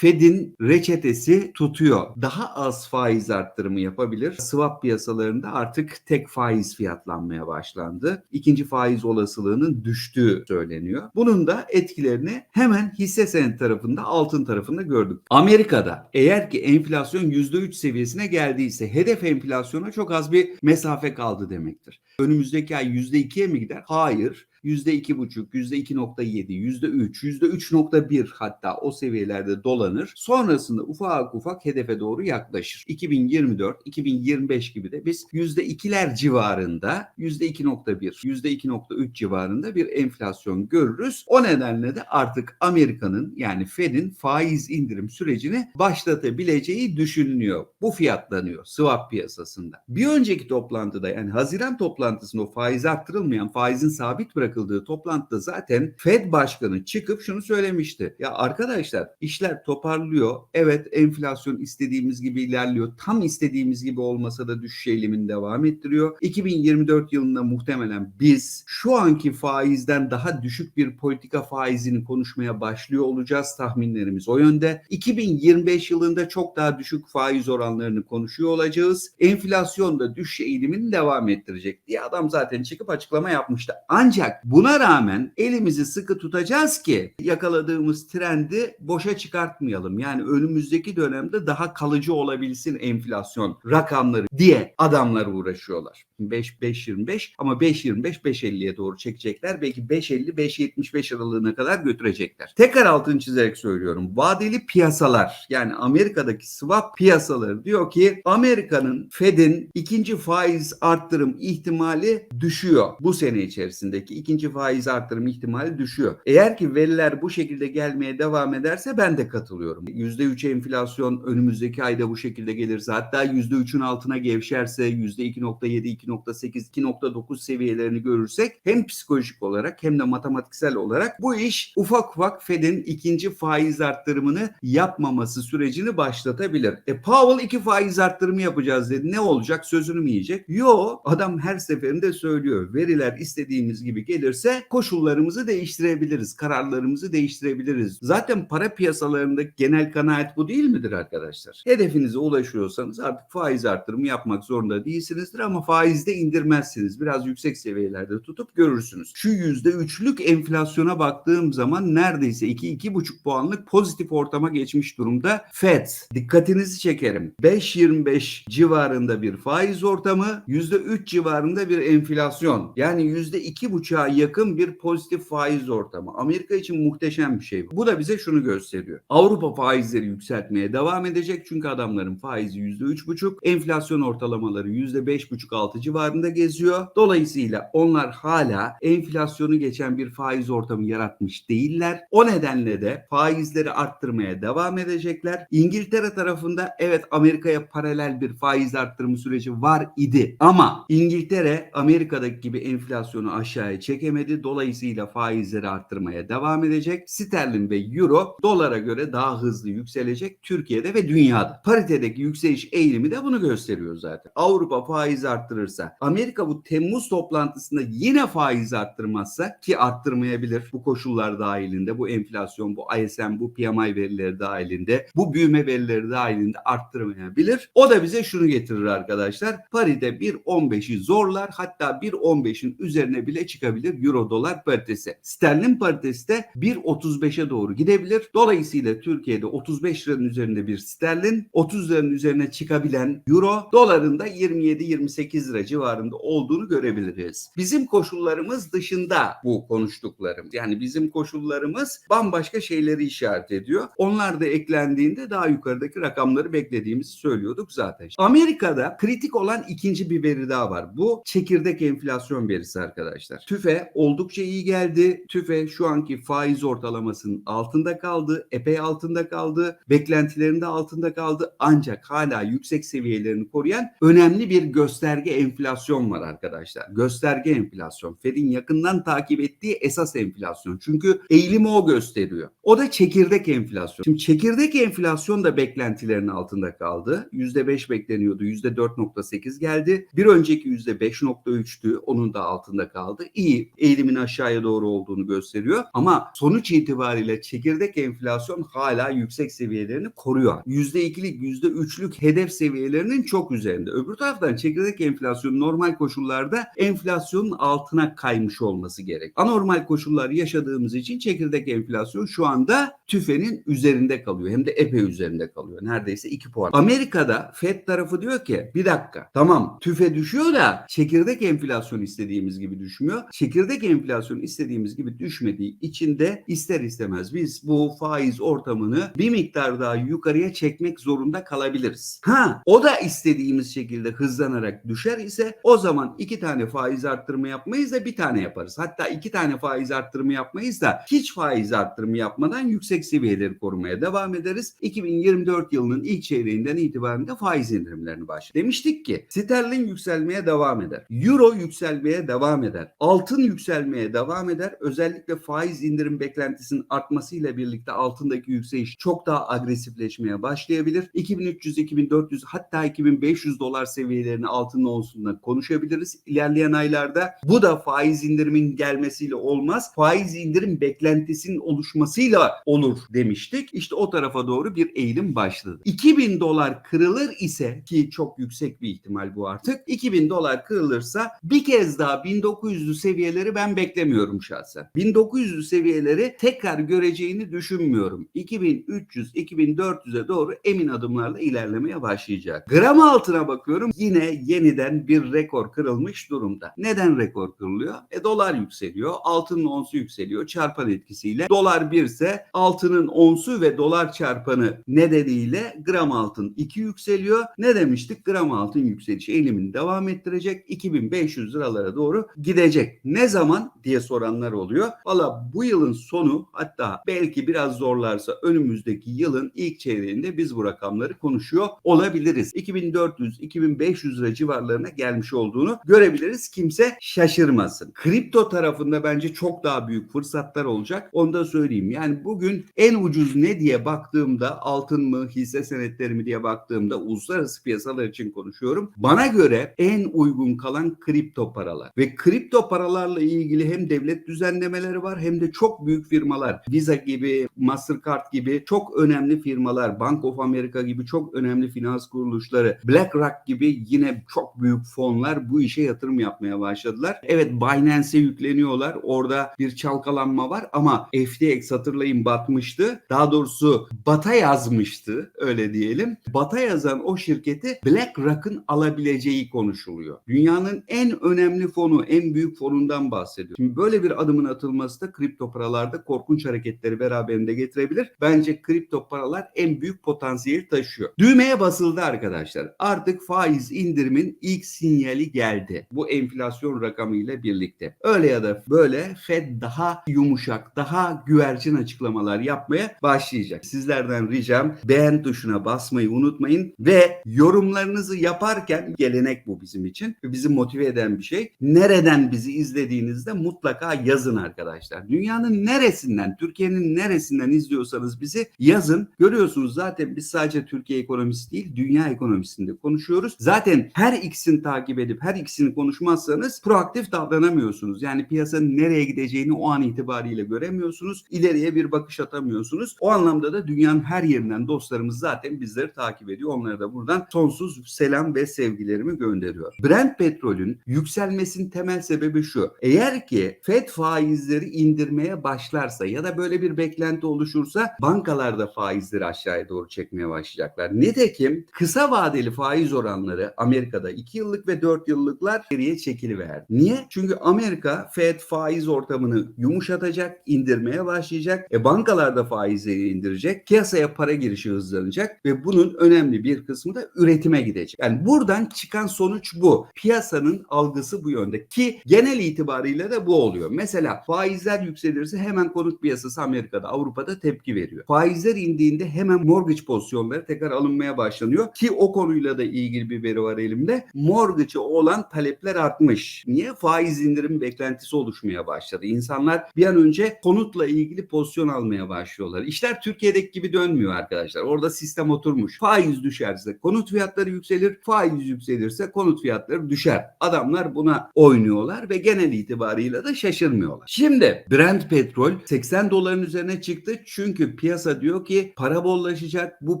Fed'in reçetesi tutuyor. Daha az faiz arttırımı yapabilir. Swap piyasalarında artık tek faiz fiyatlanmaya başlandı. İkinci faiz olasılığının düştüğü söyleniyor. Bunun da etkilerini hemen hisse senedi tarafında, altın tarafında gördük. Amerika'da eğer ki enflasyon %3 seviyesine geldiyse hedef enflasyona çok az bir mesafe kaldı demektir. Önümüzdeki ay %2'ye mi gider? Hayır. %2,5, %2,7, %3, %3,1 hatta o seviyelerde dolanır. Sonrasında ufak ufak hedefe doğru yaklaşır. 2024, 2025 gibi de biz %2'ler civarında, %2,1, %2,3 civarında bir enflasyon görürüz. O nedenle de artık Amerika'nın yani Fed'in faiz indirim sürecini başlatabileceği düşünülüyor. Bu fiyatlanıyor swap piyasasında. Bir önceki toplantıda yani Haziran toplantısında o faiz arttırılmayan faizin sabit bırakıldığı toplantıda zaten Fed başkanı çıkıp şunu söylemişti. Ya arkadaşlar işler toparlıyor. Evet enflasyon istediğimiz gibi ilerliyor. Tam istediğimiz gibi olmasa da düşüş eğilimini devam ettiriyor. 2024 yılında muhtemelen biz şu anki faizden daha düşük bir politika faizini konuşmaya başlıyor olacağız. Tahminlerimiz o yönde. 2025 yılında çok daha düşük faiz oranlarını konuşuyor olacağız. Enflasyon da düşüş eğilimini devam ettirecek diye adam zaten çıkıp açıklama yapmıştı. Ancak buna rağmen elimizi sıkı tutacağız ki yakaladığımız trendi boşa çıkartmayalım. Yani önümüzdeki dönemde daha kalıcı olabilsin enflasyon rakamları diye adamlar uğraşıyorlar. 5 5.25 ama 5.25 5.50'ye doğru çekecekler. Belki 5.50 5.75 aralığına kadar götürecekler. Tekrar altını çizerek söylüyorum. Vadeli piyasalar yani Amerika'daki swap piyasaları diyor ki Amerika'nın Fed'in ikinci faiz arttırım ihtimali düşüyor. Bu sene içerisindeki ikinci faiz arttırım ihtimali düşüyor. Eğer ki veriler bu şekilde gelmeye devam ederse ben de katılıyorum. %3 enflasyon önümüzdeki ayda bu şekilde gelirse hatta %3'ün altına gevşerse %2.7, 2.8, 2.9 seviyelerini görürsek hem psikolojik olarak hem de matematiksel olarak bu iş ufak ufak Fed'in ikinci faiz arttırımını yapmaması sürecini başlatabilir. E Powell iki faiz arttırımı yapacağız dedi. Ne olacak? Sözünü mü yiyecek? Yo adam her seferinde söylüyor. Veriler istediğimiz gibi gelirse koşullarımızı değiştirebiliriz. Kararlarımızı değiştirebiliriz. Zaten para piyasalarındaki genel kanaat bu değil midir arkadaşlar? Hedefinize ulaşıyorsanız artık faiz arttırımı yapmak zorunda değilsinizdir ama faizde indirmezsiniz. Biraz yüksek seviyelerde tutup görürsünüz. Şu %3'lük enflasyona baktığım zaman neredeyse 2-2,5 puanlık pozitif ortama geçmiş durumda. FED dikkatinizi çekerim. 5.25 civarında bir faiz ortamı, %3 civarında bir enflasyon. Yani %2,5'a yakın bir pozitif faiz ortamı. Amerika için muhteşem bir şey. Bu da bize şunu gösteriyor. Avrupa faizleri yükseltmeye devam edecek çünkü adamların faizi %3,5, enflasyon ortalamaları %5,5-6 civarında geziyor. Dolayısıyla onlar hala enflasyonu geçen bir faiz ortamı yaratmış değiller. O nedenle de faizleri arttırmaya devam edecekler. İngiltere tarafında evet Amerika'ya paralel bir faiz arttırma süreci var idi. Ama İngiltere Amerika'daki gibi enflasyonu aşağıya çekemedi. Dolayısıyla faizleri arttırmaya devam edecek. Sterlin ve Euro dolara göre daha hızlı yükselecek Türkiye'de ve dünyada. Paritedeki yükseliş eğilimi de bunu gösteriyor zaten. Avrupa faiz arttırırsa, Amerika bu Temmuz toplantısında yine faiz arttırmazsa ki arttırmayabilir bu koşullar dahilinde, bu enflasyon, bu ISM, bu PMI verileri dahilinde, bu büyüme verileri dahilinde arttırmayabilir. O da bize şunu getirir arkadaşlar. Parite 1.15'i zorlar hatta 1.15'in üzerine bile çıkabilir euro dolar paritesi. Sterlin paritesi de 1.35'e doğru gidebilir. Dolayısıyla Türkiye'de 35 liranın üzerinde bir sterlin, 30 liranın üzerine çıkabilen euro, doların da 27-28 lira civarında olduğunu görebiliriz. Bizim koşullarımız dışında bu konuştuklarım. Yani bizim koşullarımız bambaşka şeyleri işaret ediyor. Onlar da eklendiğinde daha yukarıdaki rakamları beklediğimizi söylüyorduk zaten. Amerika'da kritik olan ikinci bir veri daha var. Bu çekirdek enflasyon verisi arkadaşlar. TÜFE oldukça iyi geldi. TÜFE şu anki faiz ortalamasının altında kaldı. Epey altında kaldı. Beklentilerinde altında kaldı. Ancak hala yüksek seviyelerini koruyan önemli bir gösterge enflasyon var arkadaşlar. Gösterge enflasyon. Fed'in yakından takip ettiği esas enflasyon. Çünkü eğilimi o gösteriyor. O da çekirdek enflasyon. Şimdi çekirdek enflasyon da beklentilerin altında kaldı. %5 bekleniyordu. %4.8 geldi. Bir önceki %5.3'tü. Onun da altında kaldı. İyi. Eğilimin aşağıya doğru olduğunu gösteriyor. Ama sonuç itibariyle çekirdek enflasyon hala yüksek seviyelerini koruyor. %2'lik, %3'lük hedef seviyelerinin çok üzerinde. Öbür taraftan çekirdek enflasyon normal koşullarda enflasyonun altına kaymış olması gerek. Anormal koşullar yaşadığımız için çekirdek enflasyon şu anda tüfenin üzerinde kalıyor. Hem de epey üzerinde kalıyor. Neredeyse 2 puan. Amerika'da Fed tarafı diyor ki bir dakika tamam tüfe düşüyor da çekirdek enflasyon istediğimiz gibi düşmüyor. Çekirdek enflasyon istediğimiz gibi düşmediği için de ister istemez biz bu faiz ortamını bir miktar daha yukarıya çekmek zorunda kalabiliriz. Ha o da istediğimiz şekilde hızlanarak düşer ise o zaman iki tane faiz arttırımı yapmayız da bir tane yaparız. Hatta iki tane faiz arttırımı yapmayız da hiç faiz arttırımı yapmadan yüksek seviyeleri korumaya devam ederiz. 2024 yılının ilk çeyreğinden itibaren de faiz indirimlerini başlar. Demiştik ki sterlin yükselmeye devam eder. Euro yükselmeye devam eder. Altın yükselmeye devam eder. Özellikle faiz indirim beklentisinin artmasıyla birlikte altındaki yükseliş çok daha agresifleşmeye başlayabilir. 2300-2400 hatta 2500 dolar seviyelerini altın onsundan konuşabiliriz ilerleyen aylarda. Bu da faiz indirimin gelmesiyle olmaz. Faiz indirim beklentisinin oluşmasıyla olur demiştik. İşte o tarafa doğru bir eğilim başladı. 2000 dolar kırılır ise ki çok yüksek bir ihtimal bu artık. 2000 dolar kırılırsa bir kez daha 1900'lü seviyeleri ben beklemiyorum şahsen. 1900'lü seviyeleri tekrar göreceğini düşünmüyorum. 2300-2400'e doğru emin adımlarla ilerlemeye başlayacak. Gram altına bakıyorum yine yeniden bir rekor kırılmış durumda. Neden rekor kırılıyor? E dolar yükseliyor, altının onsu yükseliyor çarpan etkisiyle. Dolar 1 ise altının onsu ve dolar çarpanı nedeniyle gram altın 2 yükseliyor. Ne demiştik? Gram altın yükselişi eğilimini devam ettirecek. 2500 liralara doğru gidecek. Ne zaman diye soranlar oluyor. Valla bu yılın sonu hatta belki biraz zorlarsa önümüzdeki yılın ilk çeyreğinde biz bu rakamları konuşuyor olabiliriz. 2400-2500 lira civarlarına gelmiş olduğunu görebiliriz. Kimse şaşırmasın. Kripto tarafında bence çok daha büyük fırsatlar olacak. Onu da söyleyeyim. Yani bugün en ucuz ne diye baktığımda altın mı hisse senetleri mi diye baktığımda uluslararası piyasalar için konuşuyorum. Bana göre en uygun kalan kripto paralar. Ve kripto paralarla ilgili hem devlet düzenlemeleri var hem de çok büyük firmalar. Visa gibi, Mastercard gibi çok önemli firmalar, Bank of America gibi çok önemli finans kuruluşları, BlackRock gibi yine çok büyük fonlar bu işe yatırım yapmaya başladılar. Evet Binance'e yükleniyorlar. Orada bir çalkalanma var ama FTX hatırlayın batmıştı. Daha doğrusu bata yazmıştı öyle diyelim. Bata yazan o şirketi BlackRock'ın alabileceği konuşuluyor. Dünyanın en önemli fonu, en büyük fonundan bahsediyor. Şimdi böyle bir adımın atılması da kripto paralarda korkunç hareketleri beraberinde getirebilir. Bence kripto paralar en büyük potansiyeli taşıyor. Düğmeye basıldı arkadaşlar. Artık faiz indirimin ilk sinyali geldi. Bu enflasyon rakamı ile birlikte. Öyle ya da böyle Fed daha yumuşak, daha güvercin açıklamalar yapmaya başlayacak. Sizlerden ricam beğen tuşuna basmayı unutmayın ve yorumlarınızı yaparken gelenek bu bizim için bizi motive eden bir şey. Nereden bizi izlediğinizde mutlaka yazın arkadaşlar. Dünyanın neresinden, Türkiye'nin neresinden izliyorsanız bizi yazın. Görüyorsunuz zaten biz sadece Türkiye ekonomisi değil, dünya ekonomisinde konuşuyoruz. Zaten her ikisini takip edip her ikisini konuşmazsanız proaktif davranamıyorsunuz. Yani piyasanın nereye gideceğini o an itibariyle göremiyorsunuz. İleriye bir bakış atamıyorsunuz. O anlamda da dünyanın her yerinden dostlarımız zaten bizleri takip ediyor. Onlara da buradan sonsuz selam ve sevgilerimi gönderiyor. Brent petrolün yükselmesinin temel sebebi şu. Eğer ki FED faizleri indirmeye başlarsa ya da böyle bir beklenti oluşursa bankalar da faizleri aşağıya doğru çekmeye başlayacaklar. Nitekim kısa vadeli faiz oranları Amerika'da 2 yıllık ve 4 yıllıklar geriye çekiliverdi. Niye? Çünkü Amerika FED faiz ortamını yumuşatacak, indirmeye başlayacak. E bankalar da faizleri indirecek. Piyasaya para girişi hızlanacak ve bunun önemli bir kısmı da üretime gidecek. Yani buradan çıkan sonuç bu. Piyasanın algısı bu yönde ki genel itibariyle de bu oluyor. Mesela faizler yükselirse hemen konut piyasası Amerika'da, Avrupa'da tepki veriyor. Faizler indiğinde hemen mortgage pozisyonları tekrar alınmaya başlanıyor ki o konuyla da ilgili bir veri var elimde. Mortgage mortgage'a olan talepler artmış. Niye? Faiz indirim beklentisi oluşmaya başladı. İnsanlar bir an önce konutla ilgili pozisyon almaya başlıyorlar. İşler Türkiye'deki gibi dönmüyor arkadaşlar. Orada sistem oturmuş. Faiz düşerse konut fiyatları yükselir, faiz yükselirse konut fiyatları düşer. Adamlar buna oynuyorlar ve genel itibarıyla da şaşırmıyorlar. Şimdi Brent petrol 80 doların üzerine çıktı çünkü piyasa diyor ki para bollaşacak. Bu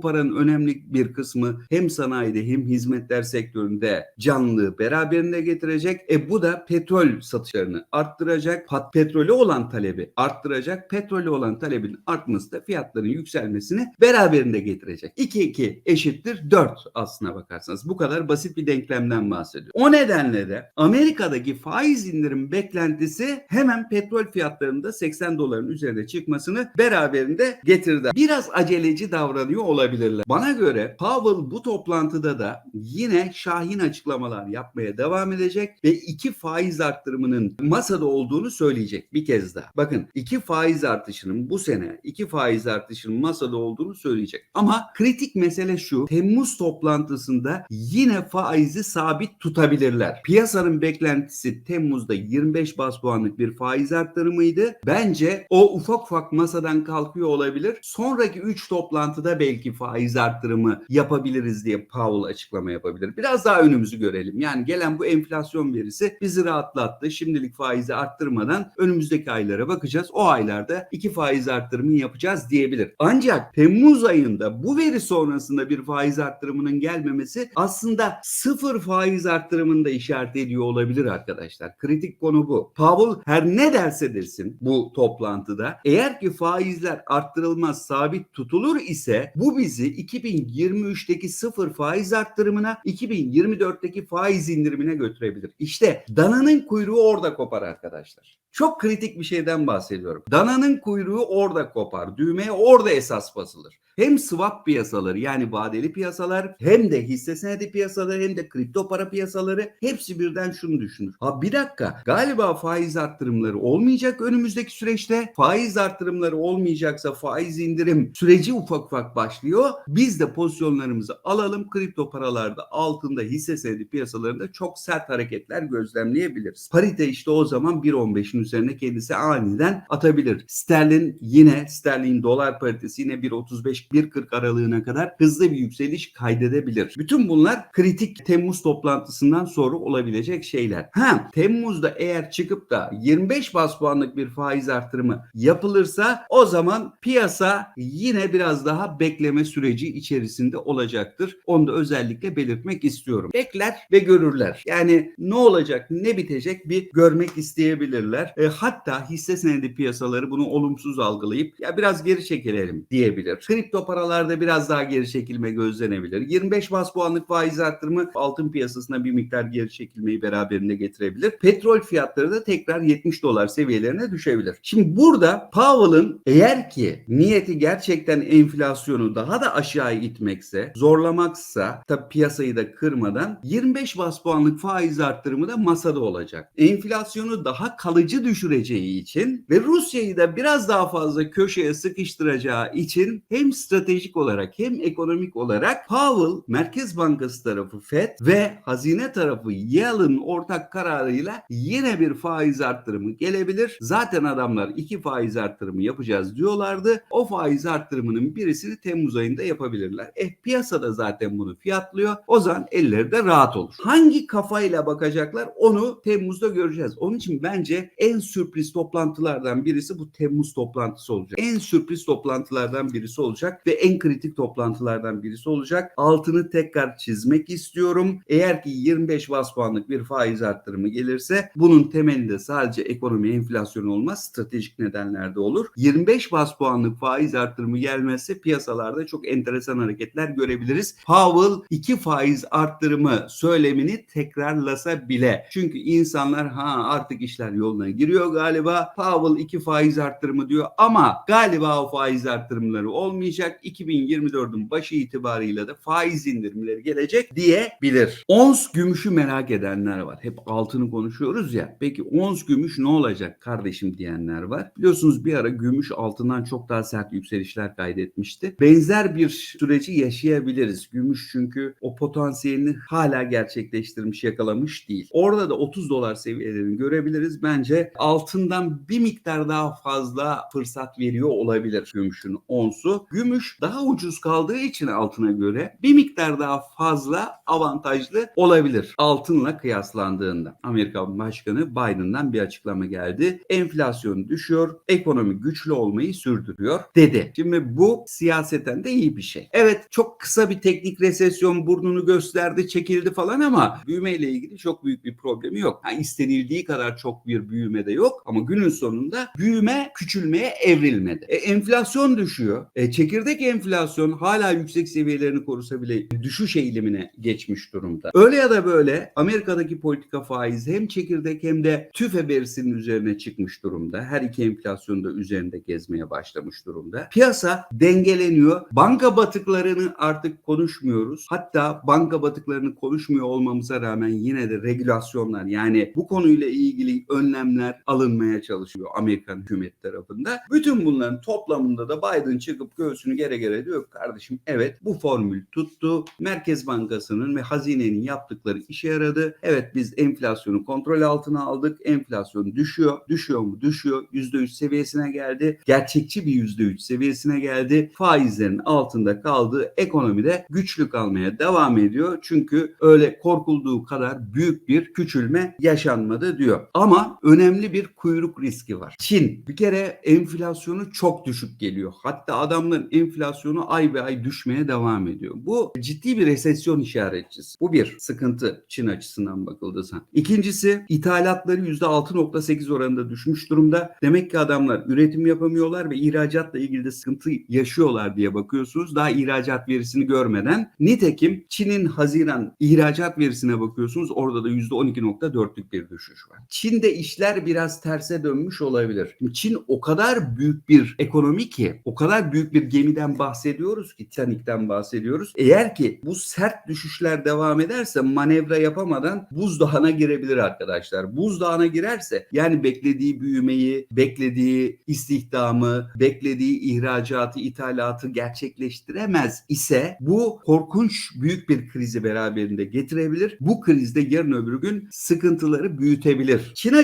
paranın önemli bir kısmı hem sanayide hem hizmetler sektöründe canlılığı beraberinde getirecek. E bu da petrol satışlarını arttıracak. Pat petrolü olan talebi arttıracak. Petrolü olan talebin artması da fiyatların yükselmesini beraberinde getirecek. 2 2 eşittir 4 aslına bakarsanız. Bu kadar basit bir denklemden bahsediyor. O nedenle de Amerika'daki faiz indirim beklentisi hemen petrol fiyatlarında 80 doların üzerine çıkmasını beraberinde getirdi. Biraz aceleci davranıyor olabilirler. Bana göre Powell bu toplantıda da yine şahin açıklamalar yapmaya devam edecek ve iki faiz arttırımının masada olduğunu söyleyecek bir kez daha. Bakın iki faiz artışının bu sene iki faiz artışının masada olduğunu söyleyecek. Ama kritik mesele şu. Temmuz toplantısında yine faizi sabit tutabilirler. Piyasanın beklentisi Temmuz'da 25 bas puanlık bir faiz arttırımıydı. Bence o ufak ufak masadan kalkıyor olabilir. Sonraki 3 toplantıda belki faiz arttırımı yapabiliriz diye Powell açıklama yapabilir. Biraz daha önümüzü görelim. Yani gelen bu enflasyon verisi bizi rahatlattı. Şimdilik faizi arttırmadan önümüzdeki aylara bakacağız. O aylarda iki faiz arttırımı yapacağız diyebilir. Ancak Temmuz ayında bu veri sonrasında bir faiz arttırımının gelmemesi aslında sıfır faiz arttırımını da işaret ediyor olabilir arkadaşlar. Kritik konu bu. Powell her ne derse desin bu toplantıda eğer ki faizler arttırılmaz sabit tutulur ise bu bizi 2023'teki sıfır faiz arttırımına 2024'teki faiz indirimine götürebilir. İşte dananın kuyruğu orada kopar arkadaşlar. Çok kritik bir şeyden bahsediyorum. Dananın kuyruğu orada kopar. Düğmeye orada esas basılır. Hem swap piyasaları yani vadeli piyasalar hem de hisse senedi piyasaları hem de kripto para piyasaları hepsi birden şunu düşünür. Ha bir dakika galiba faiz arttırımları olmayacak önümüzdeki süreçte. Faiz arttırımları olmayacaksa faiz indirim süreci ufak ufak başlıyor. Biz de pozisyonlarımızı alalım. Kripto paralarda altında hisse senedi piyasalarında çok sert hareketler gözlemleyebiliriz. Parite işte o zaman 1.15'in üzerine kendisi aniden atabilir. Sterlin yine sterlin dolar paritesi yine 1.35 1.40 aralığına kadar hızlı bir yükseliş kaydedebilir. Bütün bunlar kritik Temmuz toplantısından sonra olabilecek şeyler. Ha Temmuz'da eğer çıkıp da 25 bas puanlık bir faiz artırımı yapılırsa o zaman piyasa yine biraz daha bekleme süreci içerisinde olacaktır. Onu da özellikle belirtmek istiyorum. Bekler ve görürler. Yani ne olacak, ne bitecek bir görmek isteyebilirler. E, hatta hisse senedi piyasaları bunu olumsuz algılayıp ya biraz geri çekilelim diyebilir. Kripto paralarda biraz daha geri çekilme gözlenebilir. 25 bas puanlık faiz arttırımı altın piyasasına bir miktar geri çekilmeyi beraberinde getirebilir. Petrol fiyatları da tekrar 70 dolar seviyelerine düşebilir. Şimdi burada Powell'ın eğer ki niyeti gerçekten enflasyonu daha da aşağı itmekse, zorlamaksa tabi piyasayı da kırmadan 25 bas puanlık faiz arttırımı da masada olacak. Enflasyonu daha kalıcı düşüreceği için ve Rusya'yı da biraz daha fazla köşeye sıkıştıracağı için hem stratejik olarak hem ekonomik olarak Powell Merkez Bankası tarafı Fed ve hazine tarafı Yellen ortak kararıyla yine bir faiz arttırımı gelebilir. Zaten adamlar iki faiz arttırımı yapacağız diyorlardı. O faiz arttırımının birisini Temmuz ayında yapabilirler. Eh piyasada zaten bunu fiyatlıyor. O zaman elleri de rahat olur. Hangi kafayla bakacaklar onu Temmuz'da göreceğiz. Onun için bence en sürpriz toplantılardan birisi bu Temmuz toplantısı olacak. En sürpriz toplantılardan birisi olacak ve en kritik toplantılardan birisi olacak. Altını tekrar çizmek istiyorum. Eğer ki 25 bas puanlık bir faiz arttırımı gelirse bunun temelinde sadece ekonomi enflasyon olmaz stratejik nedenlerde olur. 25 bas puanlık faiz arttırımı gelmezse piyasalarda çok enteresan hareketler görebiliriz. Powell 2 faiz arttırımı söylemini tekrarlasa bile. Çünkü insanlar ha artık işler yoluna giriyor galiba. Powell iki faiz arttırımı diyor ama galiba o faiz arttırımları olmayacak. 2024'ün başı itibarıyla da faiz indirimleri gelecek diyebilir. Ons gümüşü merak edenler var. Hep altını konuşuyoruz ya. Peki ons gümüş ne olacak kardeşim diyenler var. Biliyorsunuz bir ara gümüş altından çok daha sert yükselişler kaydetmişti. Benzer bir süreci yaşayabiliriz. Gümüş çünkü o potansiyelini hala gerçekleştirmiş, yakalamış değil. Orada da 30 dolar seviyelerini görebiliriz. Bence altından bir miktar daha fazla fırsat veriyor olabilir gümüşün onsu. Gümüş daha ucuz kaldığı için altına göre bir miktar daha fazla avantajlı olabilir altınla kıyaslandığında. Amerika Başkanı Biden'dan bir açıklama geldi. Enflasyon düşüyor, ekonomi güçlü olmayı sürdürüyor dedi. Şimdi bu siyaseten de iyi bir şey. Evet çok kısa bir teknik resesyon burnunu gösterdi, çekildi falan ama büyümeyle ilgili çok büyük bir problemi yok. Yani istenildiği kadar çok bir büyüme de yok ama günün sonunda büyüme küçülmeye evrilmedi. E, enflasyon düşüyor. E, çekirdek enflasyon hala yüksek seviyelerini korusa bile düşüş eğilimine geçmiş durumda. Öyle ya da böyle Amerika'daki politika faizi hem çekirdek hem de tüfe verisinin üzerine çıkmış durumda. Her iki enflasyon da üzerinde gezmeye başlamış durumda. Piyasa dengeleniyor. Banka batıklarını artık konuşmuyoruz. Hatta banka batıklarını konuşmuyor olmamıza rağmen yine de regülasyonlar yani bu konuyla ilgili önlemler alınmaya çalışıyor Amerikan hükümet tarafında. Bütün bunların toplamında da Biden çıkıp göğsünü gere gere diyor kardeşim evet bu formül tuttu. Merkez Bankası'nın ve hazinenin yaptıkları işe yaradı. Evet biz enflasyonu kontrol altına aldık. Enflasyon düşüyor. Düşüyor mu? Düşüyor. %3 seviyesine geldi. Gerçekçi bir %3 seviyesine geldi. Faizlerin altında kaldığı ekonomide güçlü kalmaya devam ediyor. Çünkü öyle korkulduğu kadar büyük bir küçülme yaşanmadı diyor. Ama önemli bir kuyruk riski var. Çin bir kere enflasyonu çok düşük geliyor. Hatta adamların enflasyonu ay be ay düşmeye devam ediyor. Bu ciddi bir resesyon işaretçisi. Bu bir sıkıntı Çin açısından bakıldığı zaman. İkincisi ithalatları %6.8 oranında düşmüş durumda. Demek ki adamlar üretim yapamıyorlar ve ihracatla ilgili de sıkıntı yaşıyorlar diye bakıyorsunuz. Daha ihracat verisini görmeden. Nitekim Çin'in Haziran ihracat verisine bakıyorsunuz. Orada da %12.4'lük bir düşüş var. Çin'de işler biraz terse dönmüş olabilir. Çin o kadar büyük bir ekonomi ki, o kadar büyük bir gemiden bahsediyoruz ki, Titanic'ten bahsediyoruz. Eğer ki bu sert düşüşler devam ederse manevra yapamadan buzdağına girebilir arkadaşlar. Buzdağına girerse yani beklediği büyümeyi, beklediği istihdamı, beklediği ihracatı, ithalatı gerçekleştiremez ise bu korkunç büyük bir krizi beraberinde getirebilir. Bu krizde yarın öbür gün sıkıntıları büyütebilir. Çin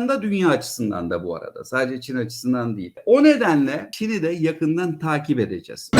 açısından da dünya açısından da bu arada. Sadece Çin açısından değil. O nedenle Çin'i de yakından takip edeceğiz.